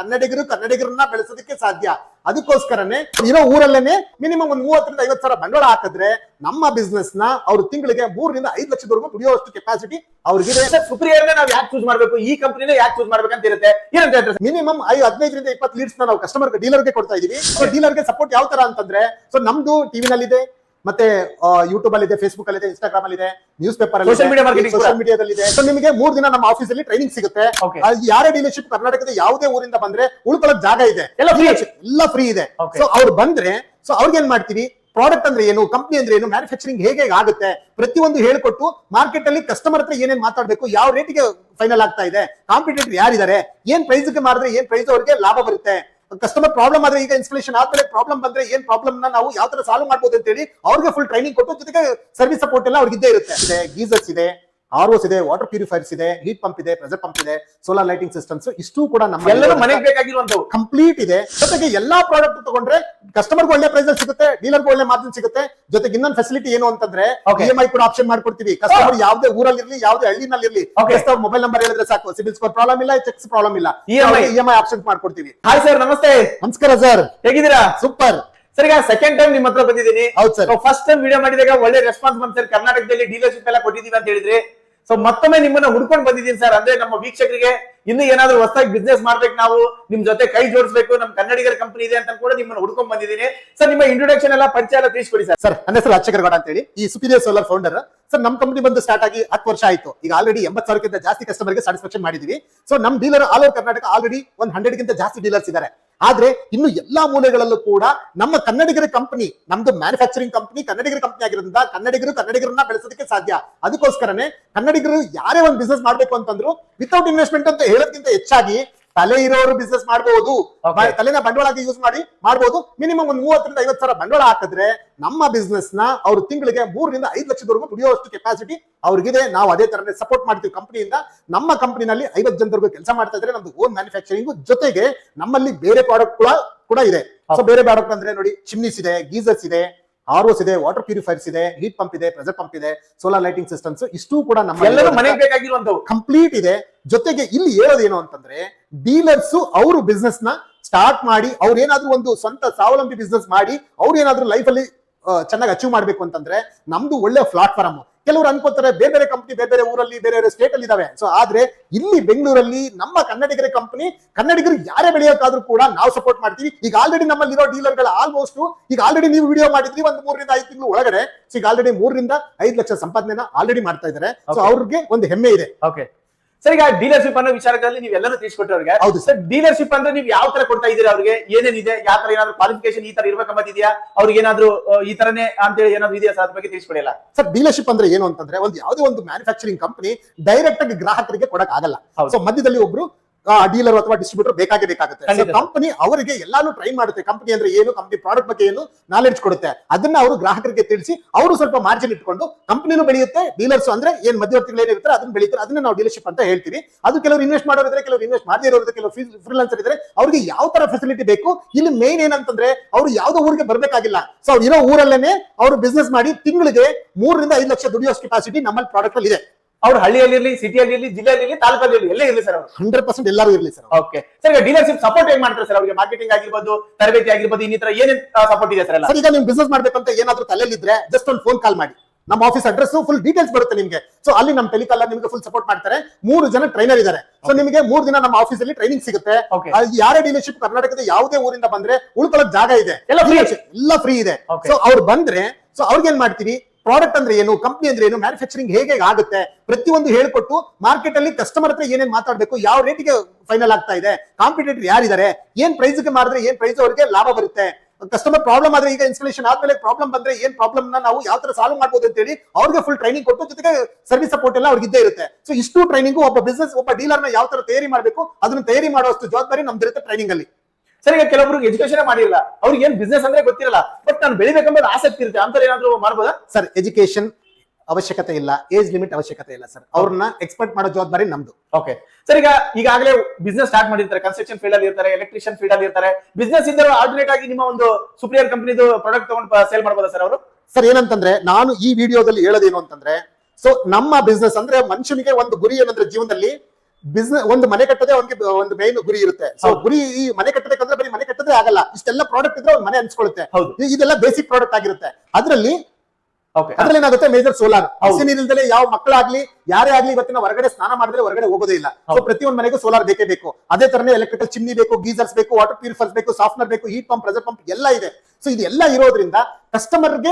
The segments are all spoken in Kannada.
ಕನ್ನಡಿಗರು ಕನ್ನಡಿಗರನ್ನ ಬೆಳೆಸೋದಕ್ಕೆ ಸಾಧ್ಯ. ಅದಕ್ಕೋಸ್ಕರನೇ ಇರೋ ಊರಲ್ಲೇನೆ ಮಿನಿಮಮ್ ಒಂದು ಮೂವತ್ತರಿಂದ ಐವತ್ತು ಸಾವಿರ ಬಂಡವಾಳ ಹಾಕಿದ್ರೆ ನಮ್ಮ ಬಿಸ್ನೆಸ್ನ ಅವ್ರು ತಿಂಗಳಿಗೆ ಮೂರರಿಂದ ಐದು ಲಕ್ಷದವರೆಗೂ ದುಡಿಯೋಷ್ಟು ಕೆಪಾಸಿಟಿ ಅವ್ರಿಗೆ ಸುಪ್ರಿಯರ್ ನಾವು ಯಾಕೆ ಚೂಸ್ ಮಾಡ್ಬೇಕು? ಈ ಕಂಪನಿನ ಯಾಕೆ ಚೂಸ್ ಮಾಡ್ಬೇಕಂತ ಇರುತ್ತೆ? ಏನಂತ? ಮಿನಿಮಮ್ ಐದು ಹದಿನೈದರಿಂದ ಇಪ್ಪತ್ತು ಲೀಡ್ಸ್ ನಾವು ಕಸ್ಟಮರ್ ಡೀಲರ್ಗೆ ಕೊಡ್ತಾ ಇದೀವಿ. ಡೀಲರ್ಗೆ ಸಪೋರ್ಟ್ ಯಾವ ತರ ಅಂತಂದ್ರೆ ಸೊ ನಮ್ದು ಟಿವಿನಲ್ಲಿದೆ ನಲ್ಲಿ ಮತ್ತೆ ಯೂಟ್ಯೂಬ್ ಅಲ್ಲಿ ಇದೆ ಫೇಸ್ಬುಕ್ ಅಲ್ಲಿ ಇದೆ ಇನ್ಸ್ಟಾಗ್ರಾಮ್ ಅಲ್ಲಿ ಇದೆ ನ್ಯೂಸ್ ಪೇಪರ್ ಅಲ್ಲಿ ಸೋಷಿಯಲ್ ಮೀಡಿಯಾ ಮಾರ್ಕೆಟಿಂಗ್ ಸೋಷಿಯಲ್. ಮೀಡಿಯಾದಲ್ಲಿ ಇದೆ. ಸೊ ನಿಮಗೆ ಮೂರ್ ದಿನ ನಮ್ಮ ಆಫೀಸ್ ಅಲ್ಲಿ ಟ್ರೈನಿಂಗ್ ಸಿಗುತ್ತೆ ಯಾರೇ ಡೀಲರ್ಶಿಪ್ ಕರ್ನಾಟಕದ ಯಾವುದೇ ಊರಿಂದ ಬಂದ್ರೆ ಉಳ್ಕೊಳ್ಳೋಕ್ ಜಾಗ ಇದೆ. ಎಲ್ಲ ಫ್ರೀ ಇದೆ. ಸೊ ಅವ್ರು ಬಂದ್ರೆ ಸೊ ಅವ್ರಿಗೆ ಏನ್ ಮಾಡ್ತೀವಿ? ಪ್ರಾಡಕ್ಟ್ ಅಂದ್ರೆ ಏನು? ಕಂಪ್ನಿ ಅಂದ್ರೆ ಏನು? ಮ್ಯಾನುಫ್ಯಾಕ್ಚರಿಂಗ್ ಹೇಗೆ ಆಗುತ್ತೆ? ಪ್ರತಿಯೊಂದು ಹೇಳ್ಕೊಟ್ಟು ಮಾರ್ಕೆಟ್ ಅಲ್ಲಿ ಕಸ್ಟಮರ್ ಹತ್ರ ಏನೇನ್ ಮಾತಾಡಬೇಕು ಯಾವ ರೇಟಿಗೆ ಫೈನಲ್ ಆಗ್ತಾ ಇದೆ ಕಾಂಪಿಟೇಟರ್ ಯಾರಿದ್ದಾರೆ ಏನ್ ಪ್ರೈಸ್ಗೆ ಮಾರಿದ್ರೆ ಏನ್ ಪ್ರೈಸ್ ಅವ್ರಿಗೆ ಲಾಭ ಬರುತ್ತೆ? ಕಸ್ಟಮರ್ ಪ್ರಾಬ್ಲಮ್ ಆದ್ರೆ ಈಗ ಇನ್ಸ್ಟಾಲೇಷನ್ ಆದ್ಮೇಲೆ ಪ್ರಾಬ್ಲಮ್ ಬಂದ್ರೆ ಏನ್ ಪ್ರಾಬ್ಲಮ್ನ ನಾವು ಯಾವ ತರ ಸಾಲ್ವ್ ಮಾಡ್ಬೋದು ಅಂತ ಹೇಳಿ ಅವ್ರಿಗೆ ಫುಲ್ ಟ್ರೈನಿಂಗ್ ಕೊಟ್ಟು ಜೊತೆಗೆ ಸರ್ವಿಸ್ ಸಪೋರ್ಟ್ ಎಲ್ಲ ಅವ್ರಿಗೆ ಇದ್ದೇ ಇರುತ್ತೆ. ಗೀಸರ್ಸ್ ಇದೆ ಆರ್ ಇದೆ ವಾಟರ್ ಪ್ಯೂರಿಫೈರ್ಸ್ ಇದೆ ಹೀಟ್ ಪಂಪ್ ಇದೆ ಪ್ರೆಸರ್ ಪಂಪ್ ಇದೆ ಸೋಲಾರ್ ಲೈಟಿಂಗ್ ಸಿಸ್ಟಮ್ಸ್ ಇಷ್ಟು ಕೂಡ ನಮ್ಮ ಎಲ್ಲರೂ ಮನೆಗೆ ಬೇಕಾಗಿರುವಂತವು ಕಂಪ್ಲೀಟ್ ಇದೆ. ಜೊತೆಗೆ ಎಲ್ಲಾ ಪ್ರಾಡಕ್ಟ್ ತಗೊಂಡ್ರೆ ಕಸ್ಟಮರ್ ಒಳ್ಳೆ ಪ್ರೈಸ್ ಅಲ್ಲಿ ಸಿಗುತ್ತೆ ಡೀಲರ್ ಒಳ್ಳೆ ಮಾರ್ಜಿನ್ ಸಿಗುತ್ತೆ. ಜೊತೆಗೆ ಇನ್ನೊಂದು ಫೆಸಿಲಿಟಿ ಏನು ಅಂತಂದ್ರೆ ಇಎಂಐ ಇ ಎಂ ಐ ಕೂಡ ಆಪ್ಷನ್ ಮಾಡ್ಕೊಡ್ತೀವಿ. ಕಸ್ಟಮರ್ ಯಾವ್ದೇ ಊರಲ್ಲಿ ಇರ್ಲಿ ಯಾವ್ದೇ ಹಳ್ಳಿನಲ್ಲಿ ಇರ್ಲಿ Okay. ಕಸ್ಟಮರ್ ಮೊಬೈಲ್ ನಂಬರ್ ಹೇಳಿದ್ರೆ ಸಾಕು. ಸಿಬಿಲ್ ಸ್ಕೋರ್ ಪ್ರಾಬ್ಲಮ್ ಇಲ್ಲ ಚೆಕ್ಸ್ ಪ್ರಾಬ್ಲಮ್ ಇಲ್ಲ. EMI E M I option ಮಾಡ್ಕೊಡ್ತೀವಿ. ಹಾಯ್ ಸರ್ ನಮಸ್ತೆ. ನಮಸ್ಕಾರ ಸರ್ ಹೇಗಿದ್ದೀರಾ? ಸೂಪರ್ ಸರ್ ಈಗ ಸೆಕೆಂಡ್ ಟೈಮ್ ನಿಮ್ಮ ಹತ್ರ ಬಂದಿದ್ದೀನಿ. ಹೌದು ಸರ್ ಫಸ್ಟ್ ಟೈಮ್ ವಿಡಿಯೋ ಮಾಡಿದಾಗ ಒಳ್ಳೆ ರೆಸ್ಪಾನ್ಸ್ ಬಂದ್ ಸರ್ ಕರ್ನಾಟಕದಲ್ಲಿ ಡೀಲರ್ಶಿಪ್ ಎಲ್ಲ ಕೊಟ್ಟಿದ್ದೀವಿ ಅಂತ ಹೇಳಿದ್ರಿ. ಸೊ ಮತ್ತೊಮ್ಮೆ ನಿಮ್ಮನ್ನ ಹುಡ್ಕೊಂಡು ಬಂದಿದ್ದೀನಿ ಸರ್ ಅಂದ್ರೆ ನಮ್ಮ ವೀಕ್ಷಕರಿಗೆ ಇನ್ನು ಏನಾದ್ರು ಹೊಸದಾಗಿ ಬಿಸ್ನೆಸ್ ಮಾಡ್ಬೇಕು ನಾವು, ನಿಮ್ ಜೊತೆ ಕೈ ಜೋಡಿಸ್ಬೇಕು, ನಮ್ ಕನ್ನಡಿಗರ ಕಂಪನಿ ಇದೆ ಅಂತ ಕೂಡ ನಿಮ್ಮನ್ನ ಹುಡ್ಕೊಂಡ್ ಬಂದಿದ್ದೀನಿ. ಸರ್ ನಿಮ್ಮ ಇಂಟ್ರೊಡಕ್ಷನ್ ಎಲ್ಲ ಪರಿಚಯ ಎಲ್ಲ ತಿಳಿಸ್ಕೊಡಿ ಸರ್ ಸರ್ ಅಂದ್ರೆ ಸರ್ ಅಚ್ಚಕರಗೌಡ ಅಂತ ಹೇಳಿ ಈ ಸುಪೀರಿಯರ್ ಸೋಲಾರ್ ಫೌಂಡರ್ ಸರ್ ನಮ್ಮ ಕಂಪನಿ ಬಂದು ಸ್ಟಾರ್ಟ್ ಆಗಿ ಹತ್ತು ವರ್ಷ ಆಯ್ತು. ಈಗ ಆಲ್ರೆಡಿ ಎಂಬತ್ತು ಸಾವಿರಕ್ಕಿಂತ ಜಾಸ್ತಿ ಕಸ್ಟಮರ್ಗೆ ಸ್ಯಾಟಿಸ್ಫ್ಯಾಕ್ಷನ್ ಮಾಡಿದೀವಿ. ಸೊ ನಮ್ dealer all over Karnataka already ಒಂದ್ ಹಂಡ್ರೆಡ್ ಗಿಂತ ಜಾಸ್ತಿ ಡೀಲರ್ಸ್ ಇದ್ದಾರೆ ಆದ್ರೆ ಇನ್ನು ಎಲ್ಲಾ ಮೂಲೆಗಳಲ್ಲೂ ಕೂಡ ನಮ್ಮ ಕನ್ನಡಿಗರ ಕಂಪನಿ ನಮ್ದು ಮ್ಯಾನುಫ್ಯಾಕ್ಚರಿಂಗ್ ಕಂಪನಿ ಕನ್ನಡಿಗರ ಕಂಪನಿ ಆಗಿರೋದ್ರಿಂದ ಕನ್ನಡಿಗರು ಕನ್ನಡಿಗರನ್ನ ಬೆಳೆಸೋದಕ್ಕೆ ಸಾಧ್ಯ. ಅದಕ್ಕೋಸ್ಕರನೇ ಕನ್ನಡಿಗರು ಯಾರೇ ಒಂದು ಬಿಸ್ನೆಸ್ ಮಾಡ್ಬೇಕು ಅಂತಂದ್ರು ವಿತೌಟ್ ಇನ್ವೆಸ್ಟ್ಮೆಂಟ್ ಅಂತ ಹೇಳೋದಕ್ಕಿಂತ ಹೆಚ್ಚಾಗಿ ತಲೆ ಇರೋರು ಬಿಸ್ನೆಸ್ ಮಾಡಬಹುದು. ತಲೆನ ಬಂಡವಾಳಕ್ಕೆ ಯೂಸ್ ಮಾಡಿ ಮಾಡಬಹುದು ಮಿನಿಮಮ್ ಒಂದು ಮೂವತ್ತರಿಂದ ಐವತ್ತು ಸಾವಿರ ಬಂಡವಾಳ ಹಾಕಿದ್ರೆ ನಮ್ಮ ಬಿಸ್ನೆಸ್ನ ಅವ್ರು ತಿಂಗಳಿಗೆ ಮೂರರಿಂದ ಐದು ಲಕ್ಷದವರೆಗೂ ದುಡಿಯುವಷ್ಟು ಕೆಪಾಸಿಟಿ ಅವ್ರಿಗಿದೆ. ನಾವು ಅದೇ ತರನೇ ಸಪೋರ್ಟ್ ಮಾಡ್ತೀವಿ ಕಂಪನಿಯಿಂದ ನಮ್ಮ ಕಂಪನಿನಲ್ಲಿ ಐವತ್ತು ಜನದವರೆಗೂ ಕೆಲಸ ಮಾಡ್ತಾ ಇದ್ರೆ ನಮ್ದು ಓನ್ ಮ್ಯಾನುಫ್ಯಾಕ್ಚರಿಂಗ್ ಜೊತೆಗೆ ನಮ್ಮಲ್ಲಿ ಬೇರೆ ಪ್ರಾಡಕ್ಟ್ ಕೂಡ ಕೂಡ ಇದೆ. ಸೊ ಬೇರೆ ಪ್ರಾಡಕ್ಟ್ ಅಂದ್ರೆ ನೋಡಿ ಚಿಮ್ನಿಸ್ ಇದೆ ಗೀಸರ್ಸ್ ಇದೆ. ಆರ್ ಇದೆ ವಾಟರ್ ಪ್ಯೂರಿಫೈರ್ಸ್ ಇದೆ ಹೀಟ್ ಪಂಪ್ ಇದೆ ಪ್ರೆಸರ್ ಪಂಪ್ ಇದೆ ಸೋಲಾರ್ ಲೈಟಿಂಗ್ ಸಿಸ್ಟಮ್ಸ್ ಇಷ್ಟು ಕೂಡ ಎಲ್ಲರೂ ನಮ್ಮ ಮನೆಗೆ ಬೇಕಾಗಿರುವಂತವು ಕಂಪ್ಲೀಟ್ ಇದೆ. ಜೊತೆಗೆ ಇಲ್ಲಿ ಹೇಳೋದೇನು ಅಂತಂದ್ರೆ ಡೀಲರ್ಸ್ ಅವರು ಬಿಸ್ನೆಸ್ನ ಸ್ಟಾರ್ಟ್ ಮಾಡಿ ಅವ್ರು ಏನಾದ್ರೂ ಒಂದು ಸ್ವಂತ ಸ್ವಾವಲಂಬಿ ಬಿಸ್ನೆಸ್ ಮಾಡಿ ಅವ್ರು ಏನಾದ್ರೂ ಲೈಫ್ ಅಲ್ಲಿ ಚೆನ್ನಾಗಿ ಅಚೀವ್ ಮಾಡ್ಬೇಕು ಅಂತಂದ್ರೆ ನಮ್ದು ಒಳ್ಳೆ ಪ್ಲಾಟ್ಫಾರ್ಮ್ ಕೆಲವರು ಅನ್ಕೋತಾರೆ ಬೇರೆ ಬೇರೆ ಕಂಪನಿ ಬೇರೆ ಬೇರೆ ಊರಲ್ಲಿ ಬೇರೆ ಬೇರೆ ಸ್ಟೇಟ್ ಅಲ್ಲಿ ಇದಾವೆ. ಸೊ ಆದ್ರೆ ಇಲ್ಲಿ ಬೆಂಗಳೂರಲ್ಲಿ ನಮ್ಮ ಕನ್ನಡಿಗರ ಕಂಪನಿ ಕನ್ನಡಿಗರು ಯಾರೇ ಬೆಳೆಯೋಕ್ಕಾದ್ರೂ ಕೂಡ ನಾವು ಸಪೋರ್ಟ್ ಮಾಡ್ತೀವಿ. ಈಗ ಆಲ್ರೆಡಿ ನಮ್ಮಲ್ಲಿರೋ ಡೀಲರ್ಗಳ ಆಲ್ಮೋಸ್ಟ್ ಈಗ ಆಲ್ರೆಡಿ ನೀವು ವಿಡಿಯೋ ಮಾಡಿದ್ರಿ ಒಂದು ಮೂರರಿಂದ ಐದು ತಿಂಗಳು ಒಳಗಡೆ. ಸೊ ಈಗ ಆಲ್ರೆಡಿ ಮೂರರಿಂದ ಐದು ಲಕ್ಷ ಸಂಪಾದನೆನ ಆಲ್ರೆಡಿ ಮಾಡ್ತಾ ಇದ್ದಾರೆ. ಸೊ. ಅವ್ರಿಗೆ ಒಂದು ಹೆಮ್ಮೆ ಇದೆ. ಓಕೆ ಸರ್ ಈಗ ಡೀಲರ್ಶಿಪ್ ಅನ್ನೋ ವಿಚಾರದಲ್ಲಿ ನೀವು ಎಲ್ಲರೂ ತಿಳಿಸ್ಕೊಟ್ಟವ್ರಿಗೆ ಹೌದು ಸರ್. ಡೀಲರ್ಶಿಪ್ ಅಂದ್ರೆ ನೀವು ಯಾವ ತರ ಕೊಡ್ತಾ ಇದ್ದೀರಾ ಅವ್ರಿಗೆ? ಏನೇನಿದೆ? ಯಾವ ತರ ಏನಾದ್ರು ಕ್ವಾಲಿಫಿಕೇಶನ್ ಈ ತರ ಇರ್ಬೇಕಂಬತ್ತಿದ್ಯಾ ಅವ್ರಿಗೆ ಏನಾದ್ರು ಈ ತರನೇ ಅಂತೇಳಿ ಏನಾದ್ರು ಇದೆಯಾ ಸರ್? ಅದ್ರ ಬಗ್ಗೆ ತಿಳಿಸ್ಕೊಡಿಲ್ಲ ಸರ್ ಡೀಲರ್ಶಿಪ್ ಅಂದ್ರೆ ಏನು ಅಂತಂದ್ರೆ ಒಂದು ಯಾವುದೇ ಒಂದು ಮ್ಯಾನುಫ್ಯಾಕ್ಚರಿಂಗ್ ಕಂಪನಿ ಡೈರೆಕ್ಟ್ ಆಗಿ ಗ್ರಾಹಕರಿಗೆ ಕೊಡಕ್ ಆಗಲ್ಲ. ಸೊ ಮಧ್ಯದಲ್ಲಿ ಒಬ್ರು ಡೀಲರ್ ಅಥವಾ ಡಿಸ್ಟ್ರಿಬ್ಯೂಟರ್ ಬೇಕಾಗೇ ಬೇಕಾಗುತ್ತೆ. ಕಂಪನಿ ಅವರಿಗೆ ಎಲ್ಲಾನು ಟ್ರೈ ಮಾಡುತ್ತೆ. ಕಂಪನಿ ಅಂದ್ರೆ ಏನು ಕಂಪನಿ ಪ್ರಾಡಕ್ಟ್ ಬಗ್ಗೆ ಏನು ನಾಲೆಡ್ಜ್ ಕೊಡುತ್ತೆ. ಅದನ್ನ ಅವರು ಗ್ರಾಹಕರಿಗೆ ತಿಳಿಸಿ ಅವರು ಸ್ವಲ್ಪ ಮಾರ್ಜಿನ್ ಇಟ್ಕೊಂಡು ಕಂಪನಿನೂ ಬೆಳೆಯುತ್ತೆ ಡೀಲರ್ಸ್ ಅಂದ್ರೆ ಏನ್ ಮಧ್ಯವರ್ತಿಗಳು ಏನಿರ್ತಾರೆ ಅದನ್ನ ಬೆಳೀತಾರೆ ಅದನ್ನ ನಾವು ಡೀಲರ್ಶಿಪ್ ಅಂತ ಹೇಳ್ತೀವಿ. ಅದು ಕೆಲವರು ಇನ್ವೆಸ್ಟ್ ಮಾಡೋರಿದ್ರೆ ಕೆಲವರು ಇನ್ವೆಸ್ಟ್ ಮಾಡದೇ ಇರೋದ್ರೆ ಕೆಲವರು ಫ್ರೀಲಾನ್ಸರ್ ಇದ್ರೆ ಅವ್ರಿಗೆ ಯಾವ ತರ ಫೆಸಿಲಿಟಿ ಬೇಕು ಇಲ್ಲಿ ಮೇನ್ ಏನಂತಂದ್ರೆ ಅವ್ರು ಯಾವ್ದೋ ಊರಿಗೆ ಬರಬೇಕಾಗಿಲ್ಲ. ಸೊ ಅವ್ರು ಇರೋ ಊರಲ್ಲೇನೆ ಅವರು ಬಿಸ್ನೆಸ್ ಮಾಡಿ ತಿಂಗಳಿಗೆ ಮೂರರಿಂದ ಐದು ಲಕ್ಷ ದುಡಿಯೋಷ್ಟು ಕೆಪಾಸಿಟಿ ನಮ್ಮಲ್ಲಿ ಪ್ರಾಡಕ್ಟ್ ಅಲ್ಲಿ ಇದೆ. ಅವ್ರು ಹಳ್ಳಿಯಲ್ಲಿ ಇರ್ಲಿ ಸಿಟಿಯಲ್ಲಿ ಇರ್ಲಿ ಜಿಲ್ಲೆಯಲ್ಲಿ ಇರ್ಲಿ ತಾಲೂಕಲ್ಲಿ ಇರ್ಲಿ ಎಲ್ಲೇ ಇರ್ಲಿ ಸರ್ ಅವರು. ಹಂಡ್ರೆಡ್ ಪರ್ಸೆಂಟ್ ಎಲ್ಲರೂ ಇರ್ಲಿ ಸರ್ ಓಕೆ ಸರ್ ಈಗ ಡೀಲರ್ಶಿಪ್ ಸಪೋರ್ಟ್ ಹೇಗೆ ಮಾಡ್ತಾರೆ ಸರ್ ಅವ್ರಿಗೆ? ಮಾರ್ಕೆಟಿಂಗ್ ಆಗಿರ್ಬೋದು ತರಬೇತಿ ಆಗಿರ್ಬೋದು ಇನ್ನಿತರ ಏನೇನ್ ಸಪೋರ್ಟ್ ಇದೆ ಸರ್ ಸರ್ ಈಗ ನೀವು ಬಿಸ್ನೆಸ್ ಮಾಡ್ಬೇಕಂತ ಏನಾದ್ರೂ ತಲೆಯಲ್ಲಿದ್ರೆ ಜಸ್ಟ್ ಒಂದು ಫೋನ್ ಕಾಲ್ ಮಾಡಿ. ನಮ್ಮ ಆಫೀಸ್ ಅಡ್ರೆಸ್ ಫುಲ್ ಡೀಟೇಲ್ಸ್ ಬರುತ್ತೆ ನಿಮಗೆ. ಸೊ ಅಲ್ಲಿ ನಮ್ಮ ಟೆಲಿಕಾಲ್ ನಿಮಗೆ ಫುಲ್ ಸಪೋರ್ಟ್ ಮಾಡ್ತಾರೆ. ಮೂರು ಜನ ಟ್ರೈನರ್ ಇದ್ದಾರೆ ಸೊ ನಿಮಗೆ ಮೂರು ದಿನ ನಮ್ಮ ಆಫೀಸ್ ಅಲ್ಲಿ ಟ್ರೈನಿಂಗ್ ಸಿಗುತ್ತೆ. ಯಾರೇ ಡೀಲರ್ಶಿಪ್ ಕರ್ನಾಟಕದ ಯಾವುದೇ ಊರಿಂದ ಬಂದ್ರೆ ಉಳ್ಕೊಳ್ಳೋಕ್ ಜಾಗ ಇದೆ. ಎಲ್ಲ ಫ್ರೀ ಇದೆ. ಸೊ ಅವ್ರು ಬಂದ್ರೆ ಸೊ ಅವ್ರಿಗೆ ಏನ್ ಮಾಡ್ತೀವಿ? ಪ್ರಾಡಕ್ಟ್ ಅಂದ್ರೆ ಏನು, ಕಂಪ್ನಿ ಅಂದ್ರೆ ಏನು ಮ್ಯಾನುಫ್ಯಾಕ್ಚರಿಂಗ್ ಹೇಗೆ ಆಗುತ್ತೆ ಪ್ರತಿಯೊಂದು ಹೇಳ್ಕೊಟ್ಟು ಮಾರ್ಕೆಟ್ ಅಲ್ಲಿ ಕಸ್ಟಮರ್ ಹತ್ರ ಏನೇನು ಮಾತಾಡಬೇಕು, ಯಾವ ರೇಟಿಗೆ ಫೈನಲ್ ಆಗ್ತಾ ಇದೆ ಕಾಂಪಿಟೇಟರ್ ಯಾರಿದ್ದಾರೆ, ಏನ್ ಪ್ರೈಸ್ಗೆ ಮಾರಿದ್ರೆ ಏನ್ ಪ್ರೈಸ್ ಅವರಿಗೆ ಲಾಭ ಬರುತ್ತೆ. ಕಸ್ಟಮರ್ ಪ್ರಾಬ್ಲಮ್ ಆದ್ರೆ ಈಗ ಇನ್ಸ್ಟಾಲೇಷನ್ ಆದ್ಮೇಲೆ ಪ್ರಾಬ್ಲಮ್ ಬಂದ್ರೆ ಏನ್ ಪ್ರಾಬ್ಲಮ್ನ ನಾವು ಯಾವ ತರ ಸಾಲ್ವ್ ಮಾಡಬಹುದು ಅಂತ ಹೇಳಿ ಅವ್ರಿಗೆ ಫುಲ್ ಟ್ರೈನಿಂಗ್ ಕೊಟ್ಟು ಜೊತೆಗೆ ಸರ್ವಿಸ್ ಸಪೋರ್ಟ್ ಎಲ್ಲ ಅವ್ರಿಗೆ ಇದ್ದೇ ಇರುತ್ತೆ. ಸೊ ಇಷ್ಟು ಟ್ರೈನಿಂಗ್ ಒಬ್ಬ ಬಿಸ್ನೆಸ್ ಒಬ್ಬ ಡೀಲರ್ನ ಯಾವ ತರ ತಯಾರಿ ಮಾಡಬೇಕು, ಅದನ್ನ ತಯಾರಿ ಮಾಡುವಷ್ಟು ಜವಾಬ್ದಾರಿ ನಮ್ದಿರುತ್ತೆ ಟ್ರೈನಿಂಗ್ ಅಲ್ಲಿ. ಸರ್ ಈಗ ಕೆಲವೊಬ್ರಿಗೆ ಎಜುಕೇಶನ್ ಮಾಡಿರಲ್ಲ ಅವ್ರಿಗೆ ಏನ್ ಬಿಸ್ನೆಸ್ ಅಂದ್ರೆ ಗೊತ್ತಿರಲ್ಲ. ಬಟ್ ನಾನು ಬೆಳಿಬೇಕಂಬ ಆಸಕ್ತಿ ಇರುತ್ತೆ ಅಂತ ಏನಾದ್ರೂ ಮಾಡ್ಬೋದಾ? ಸರ್ ಎಜುಕೇಶನ್ ಅವಶ್ಯಕತೆ ಇಲ್ಲ. ಏಜ್ ಲಿಮಿಟ್ ಅವಶ್ಯಕತೆ ಇಲ್ಲ ಸರ್. ಅವ್ರನ್ನ ಎಕ್ಸ್ಪರ್ಟ್ ಮಾಡೋ ಜವಾಬ್ದಾರಿ ನಮ್ದು. ಓಕೆ ಸರ್ ಈಗ ಈಗಾಗಲೇ ಬಿಸ್ನೆಸ್ ಸ್ಟಾರ್ಟ್ ಮಾಡಿರ್ತಾರೆ. ಕನ್ಸ್ಟ್ರಕ್ಷನ್ ಫೀಲ್ಡ್ ಅಲ್ಲಿ ಇರ್ತಾರೆ ಎಲೆಕ್ಟ್ರಿಷಿಯನ್ ಫೀಲ್ಡ್ ಅಲ್ಲಿ ಇರ್ತಾರೆ. ಬಿಸ್ನೆಸ್ ಇದ್ದರೂ ಆಲ್ಟರ್ನೇಟ್ ಆಗಿ ನಿಮ್ಮ ಒಂದು ಸುಪ್ರಿಯರ್ ಕಂಪನಿದು ಪ್ರಾಡಕ್ಟ್ ತಗೊಂಡು ಸೇಲ್ ಮಾಡಬಹುದಾ ಸರ್ ಅವರು? ಸರ್ ಏನಂತಂದ್ರೆ ನಾನು ಈ ವಿಡಿಯೋದಲ್ಲಿ ಹೇಳೋದೇನು ಅಂತಂದ್ರೆ ಸೊ ನಮ್ಮ ಬಿಸ್ನೆಸ್ ಅಂದ್ರೆ ಮನುಷ್ಯನಿಗೆ ಒಂದು ಗುರಿ ಏನಂದ್ರೆ ಜೀವನದಲ್ಲಿ ಬಿಸ್ನೆಸ್ ಒಂದು ಮನೆ ಕಟ್ಟದೆ ಅವನಿಗೆ ಒಂದು ಮೇನ್ ಗುರಿ ಇರುತ್ತೆ. ಸೊ. ಗುರಿ ಈ ಮನೆ ಕಟ್ಟಬೇಕಂದ್ರೆ ಬರೀ ಮನೆ ಕಟ್ಟದ್ರೆ ಆಗಲ್ಲ. ಇಷ್ಟೆಲ್ಲ ಪ್ರಾಡಕ್ಟ್ ಇದ್ರೆ ಒಂದು ಮನೆ ಅನ್ಸ್ಕೊಳ್ಳುತ್ತೆ ಹೌದು. ಇದೆಲ್ಲ ಬೇಸಿಕ್ ಪ್ರಾಡಕ್ಟ್ ಆಗಿರುತ್ತೆ. ಅದರಲ್ಲಿ ಓಕೆ ಅದ್ರಲ್ಲಿ ಏನಾಗುತ್ತೆ? ಮೇಜರ್ ಸೋಲಾರ್ ಬಿಸಿ ಹಸಿ ನೀರಿಲ್ದಲೆ ಯಾವ ಮಕ್ಕಳಾಗ್ಲಿ ಯಾರೇ ಆಗ್ಲಿ ಇವತ್ತಿನ ಹೊರಗಡೆ ಸ್ನಾನ ಮಾಡಿದ್ರೆ ಹೊರಗಡೆ ಹೋಗೋದೇ ಇಲ್ಲ. ಸೊ. ಪ್ರತಿಯೊಂದು ಮನೆಗೂ ಸೋಲಾರ್ ಬೇಕೇ ಬೇಕು. ಅದೇ ತರನೇ ಎಲೆಕ್ಟ್ರಿಕಲ್ ಚಿಮ್ನಿ ಬೇಕು ಗೀಸರ್ಸ್ ಬೇಕು ವಾಟರ್ ಪ್ಯೂರಿಫೈರ್ಸ್ ಬೇಕು ಸಾಫ್ಟ್ನರ್ ಬೇಕು ಹೀಟ್ ಪಂಪ್ ಪ್ರೆಸರ್ ಪಂಪ್ ಎಲ್ಲ ಇದೆ. ಸೊ ಇದೆಲ್ಲ ಇರೋದ್ರಿಂದ ಕಸ್ಟಮರ್ಗೆ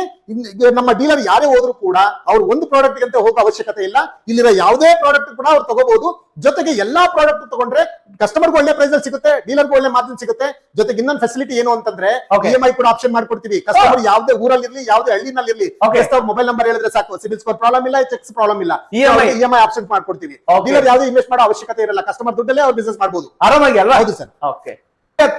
ನಮ್ಮ ಡೀಲರ್ ಯಾರೇ ಹೋದ್ರು ಕೂಡ ಅವ್ರು ಒಂದು ಪ್ರಾಡಕ್ಟ್ ಅಂತ ಹೋಗೋ ಅವಶ್ಯಕತೆ ಇಲ್ಲ. ಇಲ್ಲಿರೋ ಯಾವುದೇ ಪ್ರಾಡಕ್ಟ್ ಕೂಡ ಅವ್ರು ತಗೋಬಹುದು ಜೊತೆಗೆ ಎಲ್ಲಾ ಪ್ರಾಡಕ್ಟ್ ತಗೊಂಡ್ರೆ ಕಸ್ಟಮರ್ಗೂ ಒಳ್ಳೆ ಪ್ರೈಸ್ ಅಲ್ಲಿ ಸಿಗುತ್ತೆ ಡೀಲರ್ಗೂ ಒಳ್ಳೆ ಮಾರ್ಜಿನ್ ಸಿಗುತ್ತೆ. ಜೊತೆಗೆ ಇನ್ನೊಂದು ಫೆಸಿಲಿಟಿ ಏನು ಅಂತಂದ್ರೆ. ಇ ಎಂ ಐ ಕೂಡ ಆಪ್ಷನ್ ಮಾಡ್ಕೊಡ್ತೀವಿ. ಕಸ್ಟಮರ್ ಯಾವ್ದೇ ಊರಲ್ಲಿರ್ಲಿ ಯಾವ್ದೇ ಹಳ್ಳಿನಲ್ಲಿ ಇರ್ಲಿ ಕಸ್ಟಮರ್ ಅವ್ರ ಮೊಬೈಲ್ ನಂಬರ್ ಹೇಳಿದ್ರೆ ಸಾಕು. ಸಿಬಿಲ್ ಸ್ಕೋರ್ ಪ್ರಾಬ್ಲಮ್ ಇಲ್ಲ ಚೆಕ್ಸ್ ಪ್ರಾಬ್ಲಮ್ ಇಲ್ಲ. ಇ ಎಂ ಐ ಆಪ್ಷನ್ ಮಾಡ್ಕೊಡ್ತೀವಿ. ಡೀಲರ್ ಯಾವುದೇ ಇನ್ವೆಸ್ಟ್ ಮಾಡೋ ಅವಶ್ಯಕತೆ ಇರಲ್ಲ. ಕಸ್ಟಮರ್ ದುಡ್ಡಲ್ಲೇ ಅವ್ರು ಬಿಸ್ನೆಸ್ ಮಾಡಬಹುದು ಆರಾಮಾಗಿ ಅಲ್ವಾ? ಹೌದು ಸರ್. ಓಕೆ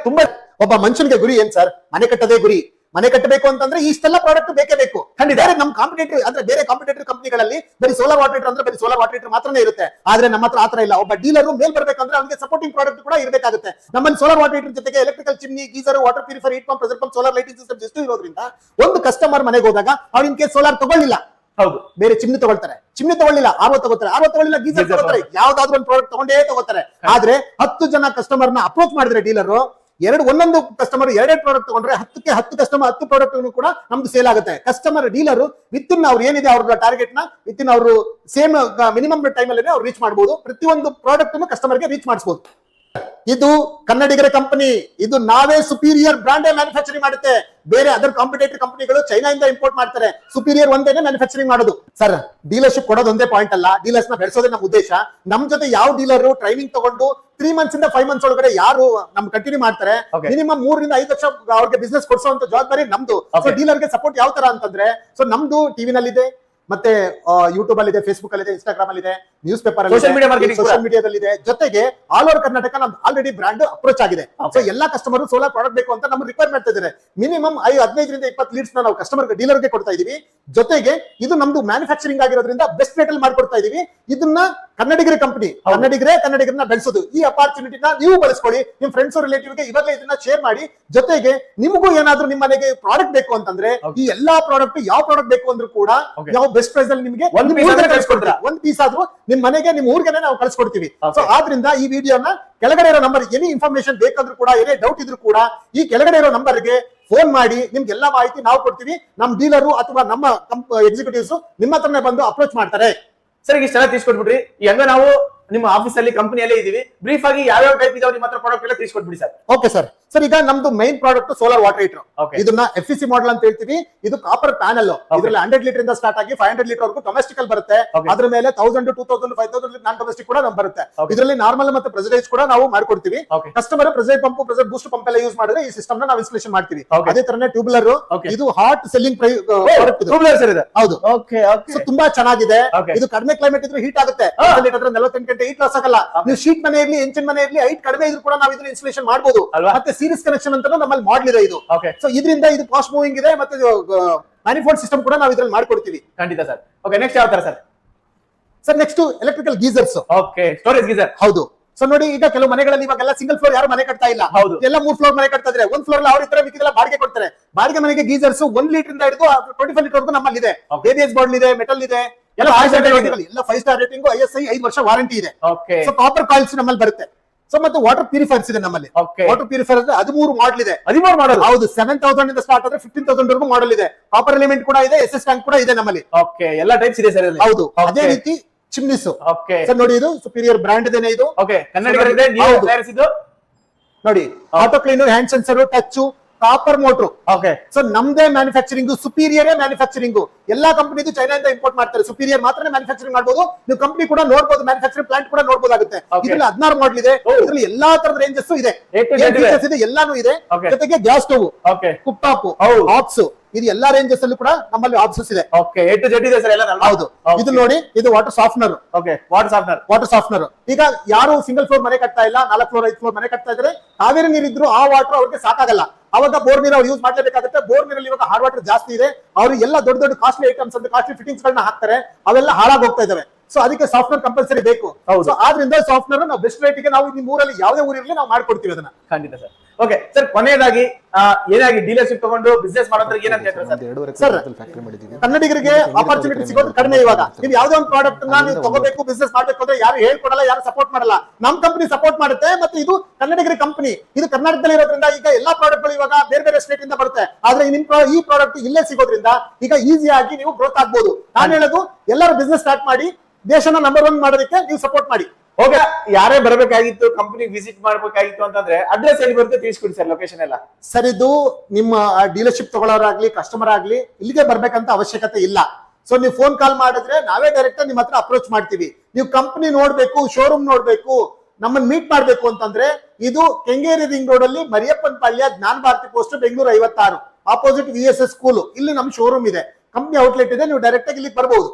ತುಂಬಾ ಒಬ್ಬ ಮನುಷ್ಯನಿಗೆ ಗುರಿ ಏನ್ ಸರ್? ಮನೆ ಕಟ್ಟದೇ ಗುರಿ. ಮನೆ ಕಟ್ಟಬೇಕು ಅಂತಂದ್ರೆ ಇಷ್ಟೆಲ್ಲ ಪ್ರಾಡಕ್ಟ್ ಬೇಕೇ ಬೇಕು. ಖಂಡಿತ. ನಮ್ ಕಾಂಪಿಟೇಟಿವ್ ಅಂದ್ರೆ ಬೇರೆ ಕಾಂಪಿಟೇಟರ್ ಕಂಪನಿಗಳಲ್ಲಿ ಬರೀ ಸೋಲಾರ್ ವಾಟರ್ ಅಂದ್ರೆ ಬರೀ ಸೋಲಾರ್ ವಾಟರ್ ಮಾತ್ರನೇ ಇರುತ್ತೆ. ಆದ್ರೆ ನಮ್ಮ ಹತ್ರ ಆತರ ಇಲ್ಲ. ಒಬ್ಬ ಡೀಲರ್ ಮೇಲ್ ಬರ್ಬೇಕಂದ್ರೆ ಅವ್ನಿಗೆ ಸಪೋರ್ಟಿಂಗ್ ಪ್ರಾಡಕ್ಟ್ ಕೂಡ ಇರಬೇಕಾಗುತ್ತೆ. ನಮ್ಮಲ್ಲಿ ಸೋಲಾರ್ ವಾಟರ್ ಜೊತೆಗೆ electrical chimney geyser water purifier heat pump pressure pump solar lighting system ಎಷ್ಟು ಇರೋದ್ರಿಂದ ಒಂದು ಕಸ್ಟಮರ್ ಮನೆಗೆ ಹೋದಾಗ ಅವ್ನಿಗೆ ಸೋಲಾರ್ ತಗೊಳ್ಳಿಲ್ಲ. ಹೌದು. ಬೇರೆ ಚಿಮ್ನಿ ತಗೊಳ್ತಾರೆ. ಚಿಮ್ನಿ ತಗೊಳ್ಳಿಲ್ಲ ಆರ್ವ ತಗೋತಾರೆ ಆರ್ವ ತಗೊಳ್ಳಿಲ್ಲ ಗೀಸರ್ ತಗೋತಾರೆ ಯಾವ್ದಾದ್ರು ಒಂದು ಪ್ರಾಡಕ್ಟ್ ತಗೊಂಡೇ ತಗೋತಾರೆ. ಆದ್ರೆ ಹತ್ತು ಜನ ಕಸ್ಟಮರ್ನ ಅಪ್ರೋಚ್ ಮಾಡಿದ್ರೆ ಡೀಲರ್ ಎರಡು ಒಂದೊಂದು ಕಸ್ಟಮರ್ ಎರಡೆರಡು ಪ್ರಾಡಕ್ಟ್ ತಗೊಂಡ್ರೆ ಹತ್ತಕ್ಕೆ ಹತ್ತು ಕಸ್ಟಮರ್ ಹತ್ತು ಪ್ರಾಡಕ್ಟ್ ಕೂಡ ನಮ್ದು ಸೇಲ್ ಆಗುತ್ತೆ. ಕಸ್ಟಮರ್ ಡೀಲರ್ ವಿತ್ ಇನ್ ಅವ್ರು ಏನಿದೆ ಅವ್ರ ಟಾರ್ಗೆಟ್ನ ವಿತ್ ಇನ್ ಅವರು ಸೇಮ್ ಮಿನಿಮಮ್ ಟೈಮ್ ಅಲ್ಲಿ ಅವ್ರು ರೀಚ್ ಮಾಡಬಹುದು ಪ್ರತಿಯೊಂದು ಪ್ರಾಡಕ್ಟ್ ಕಸ್ಟಮರ್ಗೆ ರೀಚ್ ಮಾಡಿಸಬಹುದು ಇದು ಕನ್ನಡಿಗರ ಕಂಪನಿ ಇದು ನಾವೇ ಸುಪೀರಿಯರ್ ಬ್ರಾಂಡೇ ಮ್ಯಾನುಫ್ಯಾಕ್ಚರಿಂಗ್ ಮಾಡುತ್ತೆ. ಬೇರೆ ಅದರ್ ಕಾಂಪಿಟೇಟಿವ್ ಕಂಪನಿಗಳು ಚೈನಾದಿಂದ ಇಂಪೋರ್ಟ್ ಮಾಡ್ತಾರೆ. ಸುಪೀರಿಯರ್ ಒಂದೇನೆ ಮ್ಯಾನುಫ್ಯಾಕ್ಚರಿಂಗ್ ಮಾಡೋದು. ಸರ್ ಡೀಲರ್ಶಿಪ್ ಕೊಡೋದು ಒಂದೇ ಪಾಯಿಂಟ್ ಅಲ್ಲ. ಡೀಲರ್ಸ್ನ ಬೆಳೆಸೋದೇ ನಮ್ಮ ಉದ್ದೇಶ. ನಮ್ ಜೊತೆ ಯಾವ ಡೀಲರ್ ಟ್ರೈನಿಂಗ್ ತಗೊಂಡು ತ್ರೀ ಮಂತ್ಸ್ ಇಂದ ಫೈವ್ ಮಂತ್ಸ್ ಒಳಗಡೆ ಯಾರು ನಮ್ ಕಂಟಿನ್ಯೂ ಮಾಡ್ತಾರೆ. ಮಿನಿಮಮ್ ಮೂರರಿಂದ ಐದು ಲಕ್ಷ ಅವ್ರಿಗೆ ಬಿಸ್ನೆಸ್ ಕೊಡಿಸುವಂತ ಜವಾಬ್ದಾರಿ ನಮ್ದು. ಸೊ ಡೀಲರ್ ಡೀಲರ್ಗೆ ಸಪೋರ್ಟ್ ಯಾವ ತರ ಅಂತಂದ್ರೆ ಸೊ ನಮ್ದು ಟಿವಿನಲ್ಲಿ ಇದೆ ಮತ್ತೆ ಯೂಟ್ಯೂಬ್ ಅಲ್ಲಿ ಇದೆ ಫೇಸ್ಬುಕ್ ಅಲ್ಲಿ ಇದೆ ಇನ್ಸ್ಟಾಗ್ರಾಮ್ ಅಲ್ಲಿ ಇದೆ ನ್ಯೂಸ್ ಪೇಪರ್ ಅಲ್ಲಿ ಸೋಷಿಯಲ್ ಮೀಡಿಯಾ. ಸೋಷಿಯಲ್ ಮೀಡಿಯಾದಲ್ಲಿ ಇದೆ ಜೊತೆಗೆ ಆಲ್ ಓವರ್ ಕರ್ನಾಟಕ ನಮ್ದು ಆಲ್ರೆಡಿ ಬ್ರಾಂಡ್ ಅಪ್ರೋಚ್ ಆಗಿದೆ. ಸೊ ಎಲ್ಲಾ ಕಸ್ಟಮರ್ ಸೋಲಾರ್ ಪ್ರಾಡಕ್ಟ್ ಬೇಕು ಅಂತ ನಮ್ಗೆ ರಿಕ್ವೈರ್ ಮಾಡ್ತಾ ಇದ್ದಾರೆ. ಮಿನಿಮಮ್ ಐ ಹದಿನೈದರಿಂದ ಇಪ್ಪತ್ತು ಲೀಡ್ಸ್ ನಾವು ಕಸ್ಟಮರ್ ಡೀಲರ್ಗೆ ಕೊಡ್ತಾ ಇದೀವಿ. ಜೊತೆಗೆ ಇದು ನಮ್ದು ಮ್ಯಾನುಫ್ಯಾಕ್ಚರಿಂಗ್ ಆಗಿರೋದ್ರಿಂದ ಬೆಸ್ಟ್ ರೇಟ್ ಅಲ್ಲಿ ಮಾಡ್ಕೊಡ್ತಾ ಇದೀವಿ. ಇದನ್ನ ಕನ್ನಡಿಗರ ಕಂಪನಿ. ಕನ್ನಡಿಗರೇ ಕನ್ನಡಿಗರನ್ನ ಬೆಳೆಸೋದು. ಈ ಅಪಾರ್ಚುನಿಟಿನ ನೀವು ಬಳಸ್ಕೊಳ್ಳಿ. ನಿಮ್ ಫ್ರೆಂಡ್ಸ್ ರಿಲೇಟಿವ್ಗೆ ಇವಾಗಲೇ ಇದನ್ನ ಶೇರ್ ಮಾಡಿ. ಜೊತೆಗೆ ನಿಮಗೂ ಏನಾದ್ರೂ ನಿಮ್ಮ ಮನೆಗೆ ಪ್ರಾಡಕ್ಟ್ ಬೇಕು ಅಂತಂದ್ರೆ. ಈ ಎಲ್ಲಾ ಪ್ರಾಡಕ್ಟ್ ಯಾವ ಪ್ರಾಡಕ್ಟ್ ಬೇಕು ಅಂದ್ರೂ ಕೂಡ ನಾವು ಬೆಸ್ಟ್ ಪ್ರೈಸ್ ಅಲ್ಲಿ ನಿಮಗೆ ಒಂದ್ ಪೀಸ್ ಆದ್ರೂ ನಿಮ್ ಮನೆಗೆ ನಿಮ್ ಊರ್ಗೆನೆ ನಾವು ಕಳ್ಸಿಕೊಡ್ತೀವಿ. ಸೊ ಆದ್ರಿಂದ ಈ ವಿಡಿಯೋನ ಕೆಳಗಡೆ ಇರೋ ನಂಬರ್ ಎನಿ ಇನ್ಫಾರ್ಮೇಶನ್ ಬೇಕಾದ್ರೂ ಕೂಡ ಏನೇ ಡೌಟ್ ಇದ್ರೂ ಕೂಡ ಈ ಕೆಳಗಡೆ ಇರೋ ನಂಬರ್ಗೆ ಫೋನ್ ಮಾಡಿ ನಿಮ್ಗೆ ಎಲ್ಲಾ ಮಾಹಿತಿ ನಾವು ಕೊಡ್ತೀವಿ. ನಮ್ ಡೀಲರು ಅಥವಾ ನಮ್ಮ ಎಕ್ಸಿಕ್ಯೂಟಿವ್ಸ್ ನಿಮ್ಮ ಹತ್ರನೇ ಬಂದು ಅಪ್ರೋಚ್ ಮಾಡ್ತಾರೆ. ಸರ್ ಈಗ ಇಷ್ಟೆಲ್ಲ ತಿಳಿಸ್ಕೊಟ್ಬಿಟ್ರಿ ಈ ಹಂಗ ನಾವು ನಿಮ್ಮ ಆಫೀಸ್ ಅಲ್ಲಿ ಕಂಪನಿಯಲ್ಲೇ ಇದೀವಿ ಬ್ರೀಫ್ ಆಗಿ ಯಾವ ಯಾವ ಟೈಪ್ ಇದಾವೆ ನಿಮ್ಮ ಹತ್ರ ಪ್ರಾಡಕ್ಟ್ ಎಲ್ಲ ತಿಳಿಸ್ಕೊಟ್ಬಿಡಿ ಸರ್. ಓಕೆ ಸರ್ ಸರ್ ಈಗ ನಮ್ದು main product solar water heater ಇದನ್ನ ಎಫ್ ಸಿ ಮಾಡೆಲ್ ಅಂತ ಹೇಳ್ತೀವಿ. ಇದು ಕಾಪರ್ ಪ್ಯಾನಲ್ ಇದ್ರಲ್ಲಿ ಹಂಡ್ರೆಡ್ ಲೀಟರ್ ಇಂದ ಸ್ಟಾರ್ಟ್ ಆಗಿ ಫೈವ್ ಹಂಡ್ರೆಡ್ ಲೀಟರ್ ವರ್ಗೂ ಡೊಮೆಸ್ಟಿಕಲ್ ಬರುತ್ತೆ. ಅದ್ರ ಮೇಲೆ thousand two thousand five thousand non domestic ಕೂಡ ನಮ್ಗೆ ಬರುತ್ತೆ. ಇದರಲ್ಲಿ ನಾರ್ಮಲ್ ಮತ್ತೆ ಪ್ರೆಸೈಸ್ ಕೂಡ ನಾವು ಮಾಡ್ಕೊಡ್ತೀವಿ. Customer pressure pump pressure boost pump ಎಲ್ಲ ಯೂಸ್ ಮಾಡಿದ್ರೆ ಈ ಸಿಸ್ಟಮ್ ನಾವು ಇನ್ಸ್ಟಾಲೇಷನ್ ಮಾಡ್ತೀವಿ. ಅದೇ ತರನೇ ಟ್ಯೂಬ್ಲರ್. ಇದು ಹಾಟ್ ಸೆಲ್ಲಿಂಗ್ ಇದೆ. ಹೌದು. ತುಂಬಾ ಚೆನ್ನಾಗಿದೆ. ಇದು ಕಡಿಮೆ ಕ್ಲೈಮೇಟ್ ಇದ್ರೆ ಹೀಟ್ ಆಗುತ್ತೆ. ನಲವತ್ತೆಂಟು ಗಂಟೆ ಹೀಟ್ ಲಾಸ್ ಆಗಲ್ಲ. ನೀವು ಶೀಟ್ ಮನೆ ಇರ್ಲಿ ಎಂಚಿನ ಮನೆ ಇರ್ಲಿ ಹೈಟ್ ಕಡಿಮೆ ಇದ್ರು ಕೂಡ ನಾವು ಇದನ್ನ ಇನ್ಸ್ಟಾಲೇಷನ್ ಮಾಡಬಹುದು ಅಲ್ವಾ? ಮತ್ತೆ ಸೀರೀಸ್ ಕನೆಕ್ಷನ್ ಅಂತ ನಮ್ಮಲ್ಲಿ ಮಾಡ್ಲಿಲ್ಲ ಇದೆ ಇದು. ಓಕೆ ಸೊ ಇದರಿಂದ ಇದು ಫಾಸ್ಟ್ ಮೂವಿಂಗ್ ಇದೆ ಮತ್ತೆ ಮ್ಯಾನಿಫೋಲ್ಡ್ ಸಿಸ್ಟಮ್ ಕೂಡ ನಾವು ಇದ್ರಲ್ಲಿ ಮಾಡ್ಕೊಡ್ತೀವಿ. ಖಂಡಿತ ಸರ್. ಓಕೆ ನೆಕ್ಸ್ಟ್ ಯಾವ ತರ sir? Sir next electrical geysers okay storage geyser ಹೌದು. ಸೊ ನೋಡಿ ಈಗ ಕೆಲವು ಮನೆಗಳಲ್ಲಿ ಇವಾಗೆಲ್ಲ ಸಿಂಗಲ್ ಫ್ಲೋರ್ ಯಾರು ಮನೆ ಕಟ್ತಾ ಇಲ್ಲ. ಹೌದು. ಎಲ್ಲ ಮೂರ್ ಫ್ಲೋರ್ ಮನೆ ಕಟ್ತಾ ಇದ್ರೆ ಒಂದ್ ಫ್ಲೋರ್ ಅವ್ರ ಇತರ ಮಿಕ್ಕಿದೆಲ್ಲ ಬಾಡಿಗೆ ಕೊಡ್ತಾರೆ. ಬಾಡಿಗೆ ಮನೆಗೆ ಗೀಸರ್ಸ್ ಒಂದ್ ಲೀಟರ್ ಇಂದ ಹಿಡಿದು ಟ್ವೆಂಟಿ ಫೈವ್ ಲೀಟರ್ ನಮ್ಮಲ್ಲಿ ಇದೆ ಬೇಬಿಯಸ್ ಬಾಟ್ಲ್ ಇದೆ ಮೆಟಲ್ ಇದೆ. ಎಲ್ಲ ಫೈವ್ ಸ್ಟಾರ್ ಎಲ್ಲ five star rating I S I ಐದು ವರ್ಷ ವಾರಂಟಿ ಇದೆ. ಸೊ ಕಾಪರ್ ಕಾಯಿಲ್ಸ್ ನಮ್ಮಲ್ಲಿ ಬರುತ್ತೆ. ಸೊ ಮತ್ತೆ ವಾಟರ್ ಪ್ಯೂರಿಫೈರ್ಸ್ ಇದೆ ನಮ್ಮಲ್ಲಿ. ವಾಟರ್ ಪ್ಯೂರಿಫೈರ್ ಹದಿಮೂರು ಮಾಡಲ್ ಇದೆ. ಹದಿಮೂರು ಮಾಡೋದು ಹೌದು ಸೆವೆನ್ ತೌಸಂಡ್ ಇಂದ ಸ್ಟಾರ್ಟ್ ಆದ್ರೆ ಫಿಫ್ಟೀನ್ ತೌಸಂಡ್ ವರೆಗೂ ಮಾಡಲ್ ಇದೆ. ಕಾಪರ್ ಎಲಿಮೆಂಟ್ ಕೂಡ ಇದೆ ಎಸ್ ಎಸ್ ಟ್ಯಾಂಕ್ ಕೂಡ ಇದೆ ನಮ್ಮಲ್ಲಿ. ಓಕೆ ಎಲ್ಲ ಟೈಪ್ಸ್ ಇದೆ ಸರ್ ಹೌದು ಅದೇ ರೀತಿ ಚಿಮ್ನಿಸ್ ಓಕೆ ಸರ್ ನೋಡಿ ಇದು ಸುಪೀರಿಯರ್ ಬ್ರ್ಯಾಂಡ್ ಇದೆ. ಇದು ನೋಡಿ auto cleaner hand sensor touch copper motor okay so ನಮ್ದೇ ಮ್ಯಾನುಫ್ಯಾಕ್ಚರಿಂಗ್ ಸುಪೀರಿಯರೇ ಮ್ಯಾನುಫ್ಯಾಕ್ಚರಿಂಗ್ ಎಲ್ಲಾ ಕಂಪನಿದು ಚೈನಾದಿಂದ ಇಂಪೋರ್ಟ್ ಮಾಡ್ತಾರೆ. ಸುಪೀರಿಯರ್ ಮಾತ್ರ ಮ್ಯಾನುಫ್ಯಾಕ್ಚರಿಂಗ್ ಮಾಡಬಹುದು ನೀವು ಕಂಪನಿ ಕೂಡ ನೋಡಬಹುದು ಮ್ಯಾನುಫ್ಯಾಕ್ಚರಿಂಗ್ ಪ್ಲಾಂಟ್ ಕೂಡ ನೋಡಬಹುದಾಗುತ್ತೆ ಇದ್ರಲ್ಲಿ ಹದಿನಾರು ಮಾಡಲ್ ಇದೆ. ಇದ್ರಲ್ಲಿ ಎಲ್ಲಾ ತರದ ರೇಂಜಸ್ ಇದೆ. ಎಲ್ಲಾನು ಇದೆ. ಜೊತೆಗೆ gas stove okay cook top. Apps ಇದು ಎಲ್ಲಾ ರೇಂಜಸ್ ಅಲ್ಲೂ ಕೂಡ ನಮ್ಮಲ್ಲಿ ಆಪ್ಷನ್ಸ್ ಇದೆ. ಓಕೆ ಎ ಟು ಜೆಡ್ ಇದೆ ಸರ್ ಎಲ್ಲ ಹೌದು. ಇದು ನೋಡಿ ಇದು water softener okay water softener water softener ಈಗ ಯಾರು ಸಿಂಗಲ್ ಫ್ಲೋರ್ ಮನೆ ಕಟ್ತಾ ಇಲ್ಲ ನಾಲ್ಕು ಫ್ಲೋರ್ ಐದು ಫ್ಲೋರ್ ಮನೆ ಕಟ್ತಾ ಇದ್ರೆ ಕಾವೇರಿ ನೀರಿದ್ರು ಆ ವಾಟರ್ ಅವ್ರಿಗೆ ಸಾಕಾಗಲ್ಲ ಅವಾಗ ಬೋರ್ ನೀರು ಅವ್ರು ಯೂಸ್ ಮಾಡ್ಲೇಬೇಕಾಗುತ್ತೆ. ಬೋರ್ ನೀರಲ್ಲಿ ಇವಾಗ ಹಾರ್ಡ್ ವಾಟರ್ ಜಾಸ್ತಿ ಇದೆ. ಅವ್ರು ಎಲ್ಲ ದೊಡ್ಡ ದೊಡ್ಡ ಕಾಸ್ಟ್ಲಿ ಐಟಮ್ಸ್ ಅಂತ ಕಾಸ್ಟ್ಲಿ ಫಿಟ್ಟಿಂಗ್ಸ್ ಗಳನ್ನ ಹಾಕ್ತಾರೆ. ಅವೆಲ್ಲ ಹಾಳಾಗಿ ಹೋಗ್ತಾ ಇದಾವೆ. ಸೊ ಅದಕ್ಕೆ ಸಾಫ್ಟ್ವೇರ್ ಕಂಪಲ್ಸರಿ ಬೇಕು. ಆದ್ರಿಂದ ಸಾಫ್ಟ್ವೇರ್ ನಾವು ಬೆಸ್ಟ್ ರೇಟಿಗೆ ನಾವು ನಿಮ್ಮ ಊರಲ್ಲಿ ಯಾವುದೇ ಊರಿರಲಿ ನಾವು ಮಾಡ್ಕೊಡ್ತೀವಿ ಅದನ್ನ. ಖಂಡಿತ ಸರ್. ಓಕೆ ಸರ್ ಕೊನೆಯದಾಗಿ ಏನಾಗಿ ಡೀಲರ್ಶಿಪ್ ತಗೊಂಡು ಬಿಸ್ನೆಸ್ ಮಾಡೋದ್ರಿಗೆ ಏನಂತ ಹೇಳ್ತಾರೆ ಸರ್ ಸರ್, ಕನ್ನಡಿಗರಿಗೆ ಆಪರ್ಚುನಿಟಿ ಸಿಗೋದು ಕಡಿಮೆ ಇವಾಗ. ನೀವು ಯಾವ್ದೇ ಒಂದು ಪ್ರಾಡಕ್ಟ್ನ ನೀವು ತಗೋಬೇಕು ಬಿಸ್ನೆಸ್ ಮಾಡ್ಬೇಕು ಅಂದ್ರೆ ಯಾರು ಹೇಳ್ಕೊಡಲ್ಲ ಯಾರು ಸಪೋರ್ಟ್ ಮಾಡಲ್ಲ. ನಮ್ ಕಂಪನಿ ಸಪೋರ್ಟ್ ಮಾಡುತ್ತೆ ಮತ್ತೆ ಇದು ಕನ್ನಡಿಗರ ಕಂಪನಿ ಇದು ಕರ್ನಾಟಕದಲ್ಲಿ ಇರೋದ್ರಿಂದ ಈಗ ಎಲ್ಲಾ ಪ್ರಾಡಕ್ಟ್ಗಳು ಇವಾಗ ಬೇರೆ ಬೇರೆ ಸ್ಟೇಟ್ ಇಂದ ಬರುತ್ತೆ. ಆದ್ರೆ ನಿಮ್ ಈ ಪ್ರಾಡಕ್ಟ್ ಇಲ್ಲೇ ಸಿಗೋದ್ರಿಂದ ಈಗ ಈಸಿ ಆಗಿ ನೀವು ಗ್ರೋತ್ ಆಗ್ಬೋದು. ನಾನು ಹೇಳೋದು ಎಲ್ಲರೂ ಬಿಸ್ನೆಸ್ ಸ್ಟಾರ್ಟ್ ಮಾಡಿ ದೇಶನ ನಂಬರ್ ಒನ್ ಮಾಡೋದಕ್ಕೆ ನೀವು ಸಪೋರ್ಟ್ ಮಾಡಿ. ಓಕೆ ಯಾರೇ ಬರಬೇಕಾಗಿತ್ತು ಕಂಪನಿ ವಿಸಿಟ್ ಮಾಡ್ಬೇಕಾಗಿತ್ತು ಅಂತಂದ್ರೆ ಅಡ್ರೆಸ್ ಎಲ್ಲಿ ಬರುತ್ತೆ ತಿಳಿಸ್ಕೊಡಿ ಸರ್ ಲೊಕೇಶನ್ ಎಲ್ಲ. ಸರ್, ಇದು ನಿಮ್ಮ ಡೀಲರ್ಶಿಪ್ ತಗೊಳ್ಳೋರಾಗ್ಲಿ ಕಸ್ಟಮರ್ ಆಗ್ಲಿ, ಇಲ್ಲಿಗೆ ಬರ್ಬೇಕಂತ ಅವಶ್ಯಕತೆ ಇಲ್ಲ. ಸೊ ನೀವು ಫೋನ್ ಕಾಲ್ ಮಾಡಿದ್ರೆ ನಾವೇ ಡೈರೆಕ್ಟ್ ನಿಮ್ಮ ಹತ್ರ ಅಪ್ರೋಚ್ ಮಾಡ್ತೀವಿ. ನೀವು ಕಂಪನಿ ನೋಡ್ಬೇಕು ಶೋರೂಮ್ ನೋಡ್ಬೇಕು ನಮ್ಮನ್ನ ಮೀಟ್ ಮಾಡ್ಬೇಕು ಅಂತಂದ್ರೆ ಇದು ಕೆಂಗೇರಿ ರಿಂಗ್ ರೋಡ್ ಅಲ್ಲಿ ಮರಿಯಪ್ಪನ್ ಪಾಳ್ಯ ಜ್ಞಾನ ಭಾರತಿ ಪೋಸ್ಟ್ ಬೆಂಗಳೂರು ಐವತ್ತಾರು. Opposite V S S school ಇಲ್ಲಿ ನಮ್ ಶೋರೂಮ್ ಇದೆ. ಕಂಪ್ನಿ ಔಟ್ಲೆಟ್ ಇದೆ, ನೀವು ಡೈರೆಕ್ಟ್ ಆಗಿ ಇಲ್ಲಿ ಬರ್ಬೋದು.